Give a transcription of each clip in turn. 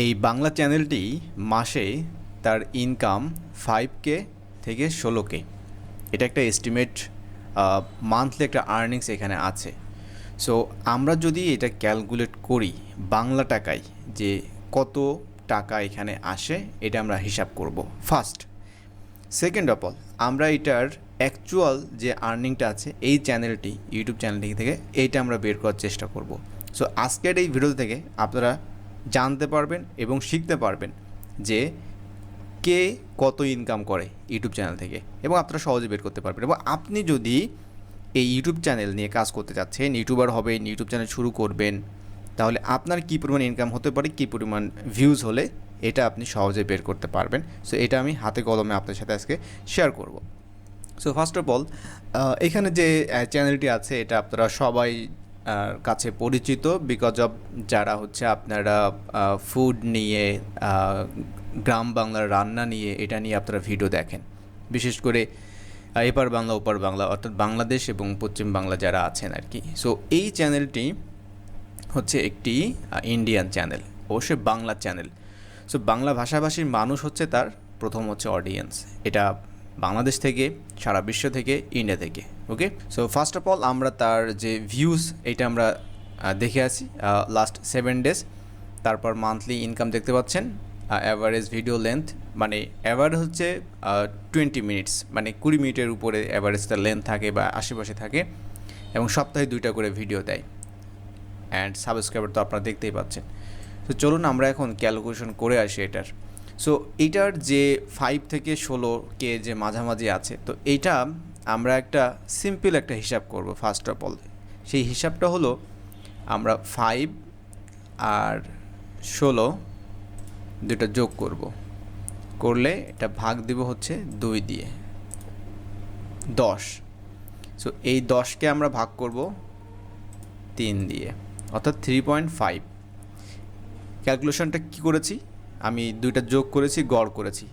এই বাংলা চ্যানেলটি মাসে তার ইনকাম ফাইভ কে থেকে ষোলো কে এটা একটা এস্টিমেট মান্থলি একটা আর্নিংস এখানে আছে। সো আমরা যদি এটা ক্যালকুলেট করি বাংলা টাকায় যে কত টাকা এখানে আসে, এটা আমরা হিসাব করব ফার্স্ট সেকেন্ড অফ অল আমরা এটার অ্যাকচুয়াল যে আর্নিংটা আছে এই চ্যানেলটি ইউটিউব চ্যানেলটি থেকে, এইটা আমরা বের করার চেষ্টা করব। সো আজকের এই ভিডিও থেকে আপনারা জানতে পারবেন এবং শিখতে পারবেন যে কে কত ইনকাম করে ইউটিউব চ্যানেল থেকে এবং আপনারা সহজে বের করতে পারবেন। এবং আপনি যদি এই ইউটিউব চ্যানেল নিয়ে কাজ করতে চাচ্ছেন, ইউটিউবার হবেন, ইউটিউব চ্যানেল শুরু করবেন, তাহলে আপনার কী পরিমাণ ইনকাম হতে পারে, কী পরিমাণ ভিউজ হলে এটা আপনি সহজে বের করতে পারবেন। সো এটা আমি হাতে কলমে আপনার সাথে আজকে শেয়ার করব। সো ফার্স্ট অফ অল এখানে যে চ্যানেলটি আছে, এটা আপনারা সবাই কাছে পরিচিত বিকজ অফ যারা হচ্ছে আপনারা ফুড নিয়ে গ্রাম বাংলার রান্না নিয়ে এটা নিয়ে আপনারা ভিডিও দেখেন। বিশেষ করে এপার বাংলা, ওপার বাংলা অর্থাৎ বাংলাদেশ এবং পশ্চিম বাংলা যারা আছেন আর কি। সো এই চ্যানেলটি হচ্ছে একটি ইন্ডিয়ান চ্যানেল অবশ্যই বাংলা চ্যানেল সো বাংলা ভাষাভাষীর মানুষ হচ্ছে তার প্রথম হচ্ছে অডিয়েন্স এটা বাংলাদেশ থেকে, সারা বিশ্ব থেকে ইন্ডিয়া থেকে। Okay so first of all আমরা তার যে ভিউজ এটা আমরা দেখে আসি লাস্ট সেভেন ডেজ তারপর মান্থলি ইনকাম দেখতে পাচ্ছেন অ্যাভারেজ ভিডিও লেন্থ মানে অ্যাভারেজ হচ্ছে টোয়েন্টি মিনিটস মানে কুড়ি মিনিটের উপরে অ্যাভারেজটা লেন্থ থাকে বা আশেপাশে থাকে, এবং সপ্তাহে দুইটা করে ভিডিও দেয়। অ্যান্ড সাবস্ক্রাইবার তো আপনারা দেখতেই পাচ্ছেন। তো চলুন আমরা এখন ক্যালকুলেশন করে আসি এটার। সো এইটার যে ফাইভ থেকে ষোলো কে যে মাঝামাঝি আছে, তো এইটা আমরা একটা সিম্পল একটা হিসাব করব ফার্স্ট অফ অল সেই হিসাবটা হলো, আমরা ফাইভ আর ষোলো দুটো যোগ করব। করলে এটা ভাগ দিব হচ্ছে দুই দিয়ে। দশ। সো এই দশকে আমরা ভাগ করব তিন দিয়ে, অর্থাৎ থ্রি পয়েন্ট ফাইভ ক্যালকুলেশনটা কী করেছি? আমি দুইটা যোগ করেছি, গড় করেছি।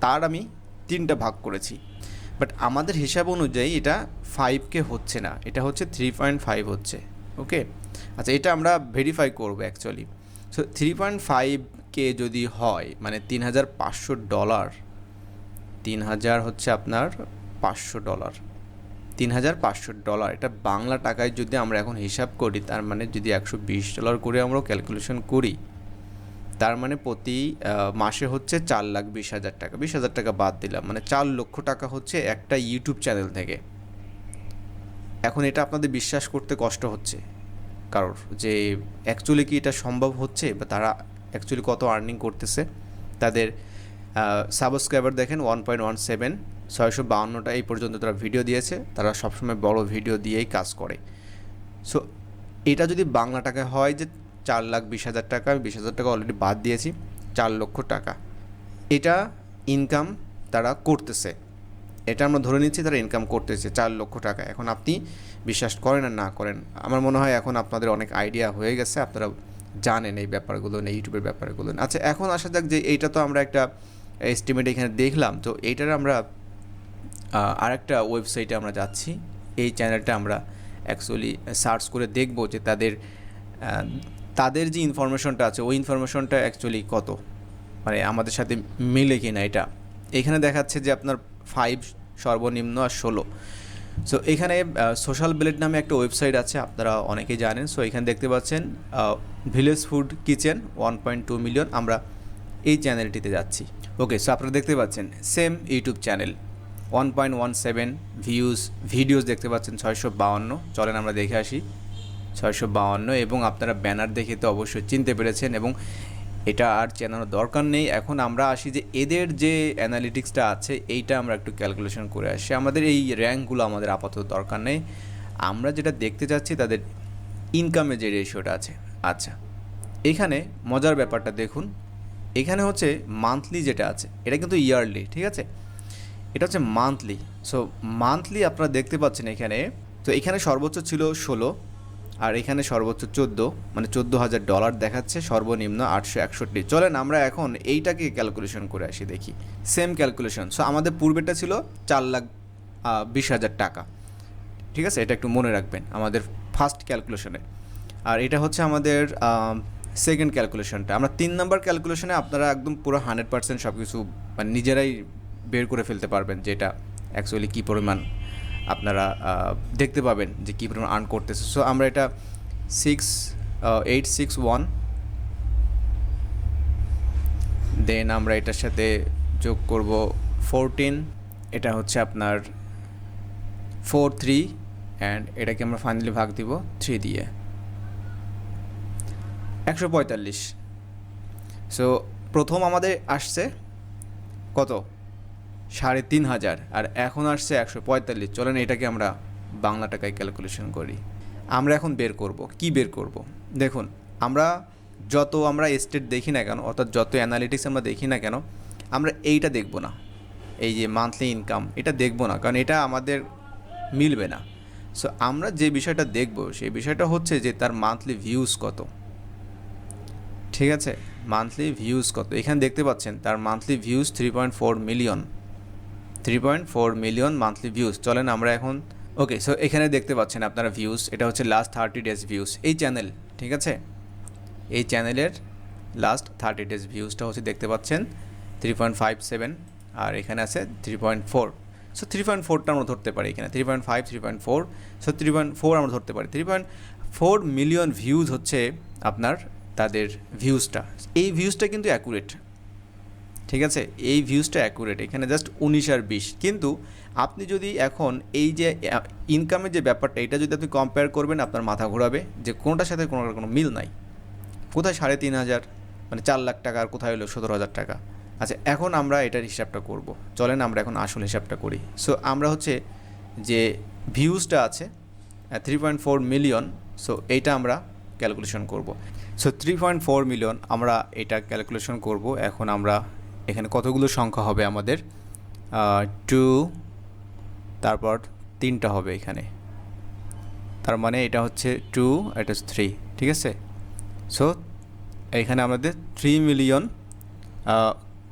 তার আমি তিনটা ভাগ করেছি। বাট আমাদের হিসাব অনুযায়ী এটা ফাইভ কে হচ্ছে না। এটা হচ্ছে থ্রি পয়েন্ট ফাইভ হচ্ছে। ওকে আচ্ছা এটা আমরা ভেরিফাই করব actually so three point five K যদি হয় মানে তিন হাজার পাঁচশো ডলার তিন হাজার হচ্ছে আপনার পাঁচশো ডলার তিন হাজার পাঁচশো ডলার এটা বাংলা টাকায় যদি আমরা এখন হিসাব করি, তার মানে যদি একশো বিশ ডলার করে আমরা ক্যালকুলেশন করি তার মানে প্রতি মাসে হচ্ছে চার লাখ বিশ হাজার টাকা। বিশ হাজার টাকা বাদ দিলাম। মানে চার লক্ষ টাকা হচ্ছে একটা ইউটিউব চ্যানেল থেকে। এখন এটা আপনাদের বিশ্বাস করতে কষ্ট হচ্ছে। কারোর যে অ্যাকচুয়ালি কি এটা সম্ভব হচ্ছে বা তারা অ্যাকচুয়ালি কত আর্নিং করতেছে, তাদের সাবস্ক্রাইবার দেখেন ওয়ান পয়েন্ট ওয়ান সেভেন ছয়শো বাউন্নটা এই পর্যন্ত তারা ভিডিও দিয়েছে। তারা সবসময় বড় ভিডিও দিয়েই কাজ করে। সো এটা যদি বাংলা টাকায় হয় যে চার লাখ বিশ হাজার টাকা, আমি বিশ হাজার টাকা অলরেডি বাদ দিয়েছি, চার লক্ষ টাকা। এটা ইনকাম তারা করতেছে। এটা আমরা ধরে নিচ্ছি তারা ইনকাম করতেছে চার লক্ষ টাকা। এখন আপনি বিশ্বাস করেন আর না করেন, আমার মনে হয় এখন আপনাদের অনেক আইডিয়া হয়ে গেছে, আপনারা জানেন এই ব্যাপারগুলো নিয়ে ইউটিউবের ব্যাপারগুলো। আচ্ছা এখন আসা যাক যে এইটা তো আমরা একটা এস্টিমেট এখানে দেখলাম, তো এইটার আমরা আরেকটা ওয়েবসাইটে আমরা যাচ্ছি। এই চ্যানেলটা আমরা অ্যাকচুয়ালি সার্চ করে দেখব যে তাদের তাদের যে ইনফরমেশনটা আছে, ওই ইনফরমেশনটা অ্যাকচুয়ালি কত? মানে আমাদের সাথে মিলে কি না এটা? এখানে দেখাচ্ছে যে আপনার ফাইভ সর্বনিম্ন আর ষোলো। সো এখানে সোশ্যাল বিলেট নামে একটা ওয়েবসাইট আছে, আপনারা অনেকেই জানেন। সো এখানে দেখতে পাচ্ছেন village food kitchen one point two million আমরা এই চ্যানেলটিতে যাচ্ছি। ওকে সো আপনারা দেখতে পাচ্ছেন same YouTube channel one point one seven views videos দেখতে পাচ্ছেন, ছয়শো বাউন্ন। চলেন আমরা দেখে আসি। ছয়শো বাউন্ন এবং আপনারা ব্যানার দেখে তো অবশ্যই চিনতে পেরেছেন এবং এটা আর চেনানোর দরকার নেই। এখন আমরা আসি যে এদের যে অ্যানালিটিক্সটা আছে, এইটা আমরা একটু ক্যালকুলেশন করে আসি। আমাদের এই র্যাঙ্কগুলো আমাদের আপাতত দরকার নেই। আমরা যেটা দেখতে চাচ্ছি তাদের ইনকামের যে রেশিওটা আছে। আচ্ছা এখানে মজার ব্যাপারটা দেখুন। এখানে হচ্ছে মান্থলি যেটা আছে, এটা কিন্তু ইয়ারলি ঠিক আছে? এটা হচ্ছে মান্থলি সো মান্থলি আপনারা দেখতে পাচ্ছেন এখানে, তো এখানে সর্বোচ্চ ছিল ষোলো আর এখানে সর্বোচ্চ চোদ্দ মানে চোদ্দ হাজার ডলার দেখাচ্ছে, সর্বনিম্ন আটশো একষট্টি। চলেন আমরা এখন এইটাকে ক্যালকুলেশন করে আসি, দেখি। সেম ক্যালকুলেশন সো আমাদের পূর্বেটা ছিল চার লাখ বিশ হাজার টাকা। ঠিক আছে? এটা একটু মনে রাখবেন, আমাদের ফার্স্ট ক্যালকুলেশনে আর এটা হচ্ছে আমাদের সেকেন্ড ক্যালকুলেশনটা আমরা তিন নম্বর ক্যালকুলেশনে আপনারা একদম পুরো হান্ড্রেড পার্সেন্ট সব কিছু মানে নিজেরাই বের করে ফেলতে পারবেন যে এটা অ্যাকচুয়ালি কী পরিমাণ আপনারা দেখতে পাবেন যে কী পরিমাণ আর্ন করতেছে। সো আমরা এটা six eight six one then আমরা এটার সাথে যোগ করব ফোরটিন এটা হচ্ছে আপনার ফোর থ্রি অ্যান্ড এটাকে আমরা ফাইনালি ভাগ দিব থ্রি দিয়ে। একশো পঁয়তাল্লিশ। সো প্রথম আমাদের আসছে কত? সাড়ে তিন হাজার, আর এখন আসছে একশো পঁয়তাল্লিশ। চলেন এটাকে আমরা বাংলা টাকায় ক্যালকুলেশন করি। আমরা এখন বের করব। কি বের করব? দেখুন, আমরা যত আমরা স্টেট দেখি না কেন, অর্থাৎ যত অ্যানালিটিক্স আমরা দেখি না কেন, আমরা এইটা দেখব না। এই যে মান্থলি ইনকাম এটা দেখব না, কারণ এটা আমাদের মিলবে না। সো আমরা যে বিষয়টা দেখব, সেই বিষয়টা হচ্ছে যে তার মান্থলি ভিউজ কত। ঠিক আছে? মান্থলি ভিউজ কত। এখানে দেখতে পাচ্ছেন, তার monthly views three point four million three point four million monthly views চলেন আমরা এখন ওকে সো এখানে দেখতে পাচ্ছেন আপনারা ভিউজ এটা হচ্ছে লাস্ট থার্টি ডেজ ভিউজ এই চ্যানেল ঠিক আছে? এই চ্যানেলের লাস্ট থার্টি ডেজ ভিউজটা হচ্ছে দেখতে পাচ্ছেন থ্রি পয়েন্ট ফাইভ সেভেন আর এখানে আছে three point four so three point ফোরটা আমরা ধরতে পারি এখানে। Three point five three point four so three point four আমরা ধরতে পারি। Three point four million views হচ্ছে আপনার তাদের ভিউজটা এই ভিউজটা কিন্তু অ্যাকুরেট ঠিক আছে? এই ভিউজটা অ্যাকুরেট এখানে জাস্ট উনিশ আর বিশ। কিন্তু আপনি যদি এখন এই যে ইনকামের যে ব্যাপারটা, এটা যদি আপনি কম্পেয়ার করবেন, আপনার মাথা ঘোরাবে যে কোনোটার সাথে কোনো কোনো মিল নাই। কোথায় সাড়ে তিন হাজার মানে চার লাখ টাকা, আর কোথায় হলো সতেরো হাজার টাকা? আচ্ছা এখন আমরা এটার হিসাবটা করব। চলেন আমরা এখন আসল হিসাবটা করি। সো আমরা হচ্ছে যে ভিউজটা আছে three point four million so এইটা আমরা ক্যালকুলেশন করব। So three point four million আমরা এটা ক্যালকুলেশন করব। এখন আমরা এখানে কতগুলো সংখ্যা হবে আমাদের? টু তারপর তিনটা হবে এখানে। তার মানে এটা হচ্ছে টু এটা থ্রি ঠিক আছে? সো এখানে আমাদের থ্রি মিলিয়ন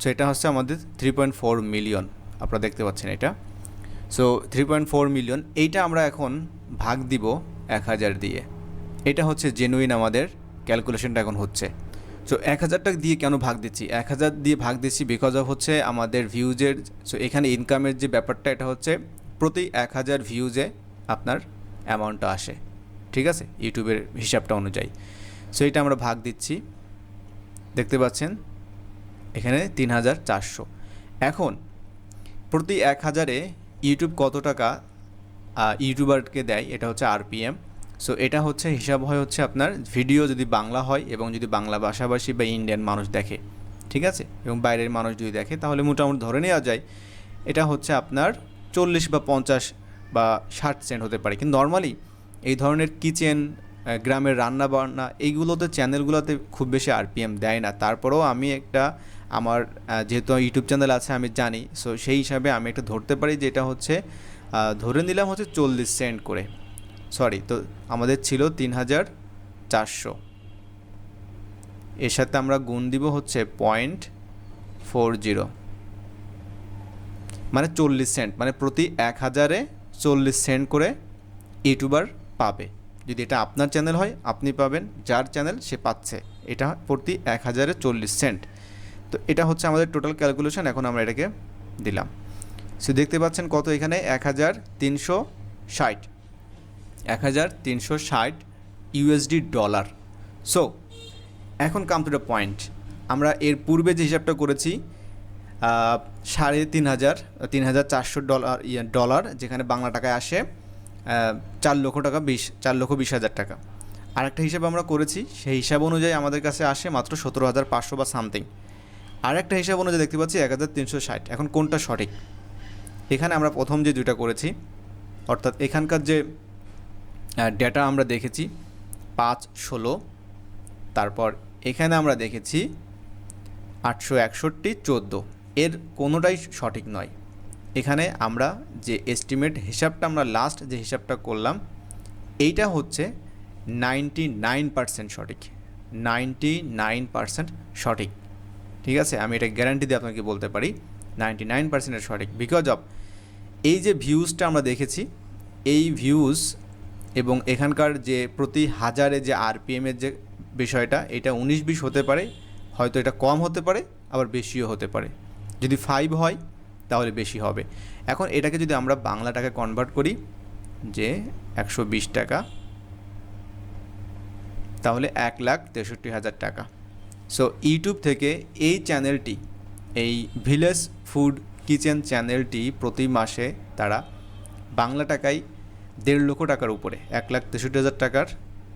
সো এটা হচ্ছে আমাদের থ্রি পয়েন্ট ফোর মিলিয়ন আপনারা দেখতে পাচ্ছেন এটা। So three point four million এইটা আমরা এখন ভাগ দিব এক হাজার দিয়ে। এটা হচ্ছে জেনুইন আমাদের ক্যালকুলেশনটা এখন হচ্ছে। সো এক হাজার টাকা দিয়ে কেন ভাগ দিচ্ছি? এক হাজার দিয়ে ভাগ দিচ্ছি বিকজ অফ হচ্ছে আমাদের ভিউজের সো এখানে ইনকামের যে ব্যাপারটা, এটা হচ্ছে প্রতি এক হাজার ভিউজে আপনার অ্যামাউন্টটা আসে। ঠিক আছে? ইউটিউবের হিসাবটা অনুযায়ী। সো এটা আমরা ভাগ দিচ্ছি। দেখতে পাচ্ছেন? এখানে তিন হাজার চারশো। এখন, প্রতি এক হাজারে ইউটিউব কত টাকা ইউটিউবারকে দেয়? এটা হচ্ছে আরপিএম সো এটা হচ্ছে হিসাব হয় হচ্ছে আপনার ভিডিও যদি বাংলা হয় এবং যদি বাংলা ভাষাভাষী বা ইন্ডিয়ান মানুষ দেখে, ঠিক আছে? এবং বাইরের মানুষ যদি দেখে, তাহলে মোটামুটি ধরে নেওয়া যায় এটা হচ্ছে আপনার চল্লিশ বা পঞ্চাশ বা ষাট সেন্ট হতে পারে। কিন্তু নর্মালি এই ধরনের কিচেন গ্রামের রান্না বান্না এইগুলোতে চ্যানেলগুলোতে খুব বেশি আরপিএম দেয় না। তারপরেও আমি একটা আমার যেহেতু ইউটিউব চ্যানেল আছে, আমি জানি। সো সেই হিসাবে আমি একটা ধরতে পারি যেটা হচ্ছে ধরে নিলাম হচ্ছে চল্লিশ সেন্ট করে। সরি, তো আমাদের ছিল তিন হাজার চারশো। এর সাথে আমরা গুণ দিব হচ্ছে পয়েন্ট ফোর জিরো। মানে চল্লিশ সেন্ট মানে প্রতি এক হাজারে চল্লিশ সেন্ট করে ইউটিউবার পাবে। যদি এটা আপনার চ্যানেল হয়, আপনি পাবেন, যার চ্যানেল সে পাচ্ছে। এটা প্রতি এক হাজারে চল্লিশ সেন্ট। তো এটা হচ্ছে আমাদের টোটাল ক্যালকুলেশন, এখন আমরা এটাকে দিলাম। সে দেখতে পাচ্ছেন কত এখানে? এক হাজার তিনশো ষাট। এক হাজার তিনশো ষাট ইউএসডি ডলার সো এখন কাম টু দ্য পয়েন্ট আমরা এর পূর্বে যে হিসাবটা করেছি সাড়ে তিন হাজার তিন হাজার চারশো ডলার ইয়ে ডলার যেখানে বাংলা টাকায় আসে চার লক্ষ টাকা বিশ, চার লক্ষ বিশ হাজার টাকা। আরেকটা হিসাব আমরা করেছি, সেই হিসাব অনুযায়ী আমাদের কাছে আসে মাত্র সতেরো হাজার পাঁচশো বা সামথিং। আরেকটা হিসাব অনুযায়ী দেখতে পাচ্ছি এক হাজার তিনশো ষাট। এখন কোনটা সঠিক? এখানে আমরা প্রথম যে দুইটা করেছি, অর্থাৎ এখানকার যে ডেটা আমরা দেখেছি পাঁচ, ষোলো। তারপর এখানে আমরা দেখেছি আটশো একষট্টি, চোদ্দ। এর কোনোটাই সঠিক নয়। এখানে আমরা যে এস্টিমেট হিসাবটা আমরা লাস্ট যে হিসাবটা করলাম, এইটা হচ্ছে নাইনটি নাইন পার্সেন্ট সঠিক। নাইনটি নাইন পার্সেন্ট সঠিক। ঠিক আছে? আমি এটা গ্যারান্টি দিয়ে আপনাকে বলতে পারি নাইনটি নাইন পার্সেন্টের সঠিক। বিকজ অফ এই যে ভিউজটা আমরা দেখেছি, এই ভিউজ এবং এখানকার যে প্রতি হাজারে যে আরপিএমের যে বিষয়টা, এটা উনিশ বিশ হতে পারে, হয়তো এটা কম হতে পারে, আবার বেশিও হতে পারে। যদি ফাইভ হয়, তাহলে বেশি হবে। এখন এটাকে যদি আমরা বাংলা টাকা কনভার্ট করি, যে একশো বিশ টাকা, তাহলে এক লাখ তেষট্টি হাজার টাকা। সো ইউটিউব থেকে এই চ্যানেলটি এই ভিলেজ ফুড কিচেন চ্যানেলটি প্রতি মাসে তারা বাংলা টাকায় দেড় লক্ষ টাকার উপরে, এক লাখ তেষট্টি হাজার টাকার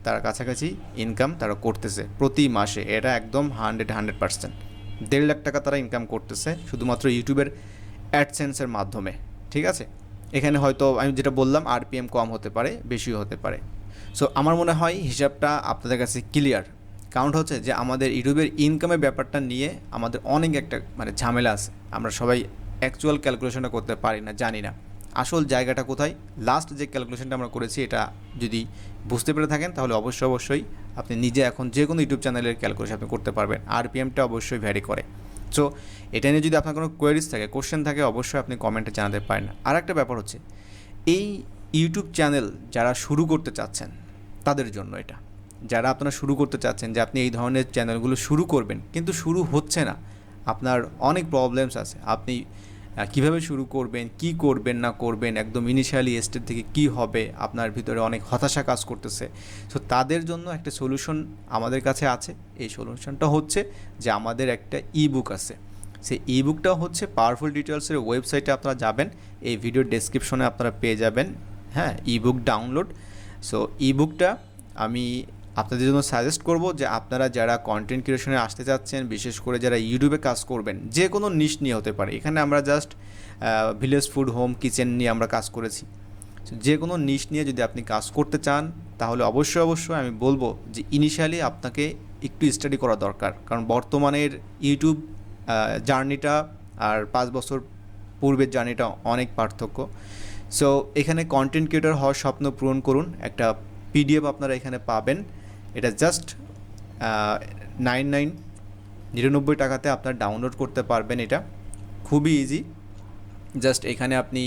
তারা কাছাকাছি ইনকাম তারা করতেছে প্রতি মাসে। এটা একদম হান্ড্রেড হান্ড্রেড পার্সেন্ট দেড় লাখ টাকা তারা ইনকাম করতেছে শুধুমাত্র ইউটিউবের অ্যাডসেন্সের মাধ্যমে, ঠিক আছে? এখানে হয়তো আমি যেটা বললাম আরপিএম কম হতে পারে, বেশিও হতে পারে। সো আমার মনে হয় হিসাবটা আপনাদের কাছে ক্লিয়ার কারণ হচ্ছে যে আমাদের ইউটিউবের ইনকামের ব্যাপারটা নিয়ে আমাদের অনেক একটা মানে ঝামেলা আছে। আমরা সবাই অ্যাকচুয়াল ক্যালকুলেশনটা করতে পারি না, জানি না। আসল জায়গাটা কোথায়? লাস্ট যে ক্যালকুলেশনটা আমরা করেছি, এটা যদি বুঝতে পেরে থাকেন, তাহলে অবশ্যই অবশ্যই আপনি নিজে এখন যে কোনো ইউটিউব চ্যানেলের ক্যালকুলেশন আপনি করতে পারবেন। আর আরপিএমটা অবশ্যই ভ্যারি করে। সো এটা নিয়ে যদি আপনার কোনো কোয়েরিজ থাকে কোশ্চেন থাকে, অবশ্যই আপনি কমেন্টে জানাতে পারেন। আর একটা ব্যাপার হচ্ছে, এই ইউটিউব চ্যানেল যারা শুরু করতে চাচ্ছেন, তাদের জন্য এটা। যারা আপনারা শুরু করতে চাচ্ছেন যে আপনি এই ধরনের চ্যানেলগুলো শুরু করবেন, কিন্তু শুরু হচ্ছে না, আপনার অনেক প্রবলেমস আছে। আপনি কীভাবে শুরু করবেন, কি করবেন, না করবেন, একদম ইনিশিয়ালি স্টেজ থেকে কি হবে, আপনার ভিতরে অনেক হতাশা কাজ করতেছে। সো তাদের জন্য একটা সলিউশন আমাদের কাছে আছে। এই সলিউশনটা হচ্ছে যে আমাদের একটা ই বুক আছে। সেই ই বুকটা হচ্ছে পাওয়ারফুল ডিটেলসের ওয়েবসাইটে আপনারা যাবেন। এই ভিডিও ডেসক্রিপশনে আপনারা পেয়ে যাবেন। হ্যাঁ ই বুক ডাউনলোড সো ই বুকটা আমি আপনাদের জন্য সাজেস্ট করব যে আপনারা যারা কন্টেন্ট ক্রিয়েশনে আসতে চাচ্ছেন, বিশেষ করে যারা ইউটিউবে কাজ করবেন, যে কোনো নিশ নিয়ে হতে পারে। এখানে আমরা just village food home kitchen নিয়ে আমরা কাজ করেছি। যে কোনো নিশ নিয়ে যদি আপনি কাজ করতে চান, তাহলে অবশ্যই অবশ্যই আমি বলব যে ইনিশিয়ালি আপনাকে একটু স্টাডি করা দরকার। কারণ বর্তমানের ইউটিউব জার্নিটা আর পাঁচ বছর পূর্বের জার্নিটা অনেক পার্থক্য। সো এখানে কন্টেন্ট ক্রিয়েটর হওয়ার স্বপ্ন পূরণ করুন। একটা পিডিএফ আপনারা এখানে পাবেন। এটা জাস্ট নাইন নাইন নিরানব্বই টাকাতে আপনার ডাউনলোড করতে পারবেন এটা। খুবই ইজি জাস্ট এখানে আপনি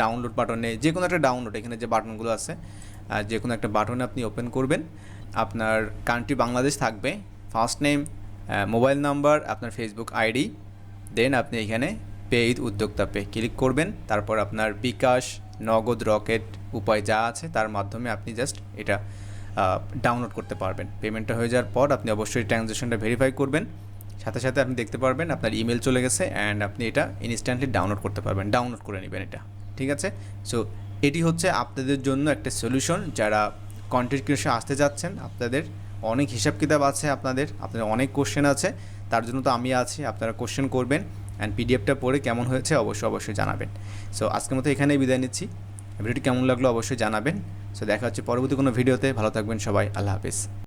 ডাউনলোড বাটনে যে কোনো একটা ডাউনলোড এখানে যে বাটনগুলো আছে যে কোনো একটা বাটনে আপনি ওপেন করবেন। আপনার কান্ট্রি বাংলাদেশ থাকবে। ফার্স্ট নেম মোবাইল নাম্বার আপনার ফেসবুক আইডি দেন আপনি এখানে পে ঈদ উদ্যোক্তা পে ক্লিক করবেন। তারপর আপনার বিকাশ, নগদ, রকেট উপায় যা আছে তার মাধ্যমে আপনি জাস্ট এটা ডাউনলোড করতে পারবেন। পেমেন্টটা হয়ে যাওয়ার পর আপনি অবশ্যই ট্রানজ্যাকশনটা ভেরিফাই করবেন। সাথে সাথে আপনি দেখতে পারবেন আপনার ইমেল চলে গেছে অ্যান্ড আপনি এটা ইনস্ট্যান্টলি ডাউনলোড করতে পারবেন। ডাউনলোড করে নেবেন এটা। ঠিক আছে? সো এটি হচ্ছে আপনাদের জন্য একটা সলিউশন যারা কন্টেন্ট ক্রিয়েশন আসতে যাচ্ছেন, আপনাদের অনেক হিসাব কিতাব আছে আপনাদের আপনাদের অনেক কোশ্চেন আছে। তার জন্য তো আমি আছি, আপনারা কোশ্চেন করবেন অ্যান্ড পিডিএফটা পড়ে কেমন হয়েছে অবশ্যই অবশ্যই জানাবেন। সো আজকের মতো এখানেই বিদায় নিচ্ছি। ভিডিওটি কেমন লাগল অবশ্যই জানাবেন। সো দেখা হচ্ছে পরবর্তী কোনো ভিডিওতে। ভালো থাকবেন সবাই। আল্লাহ হাফিজ।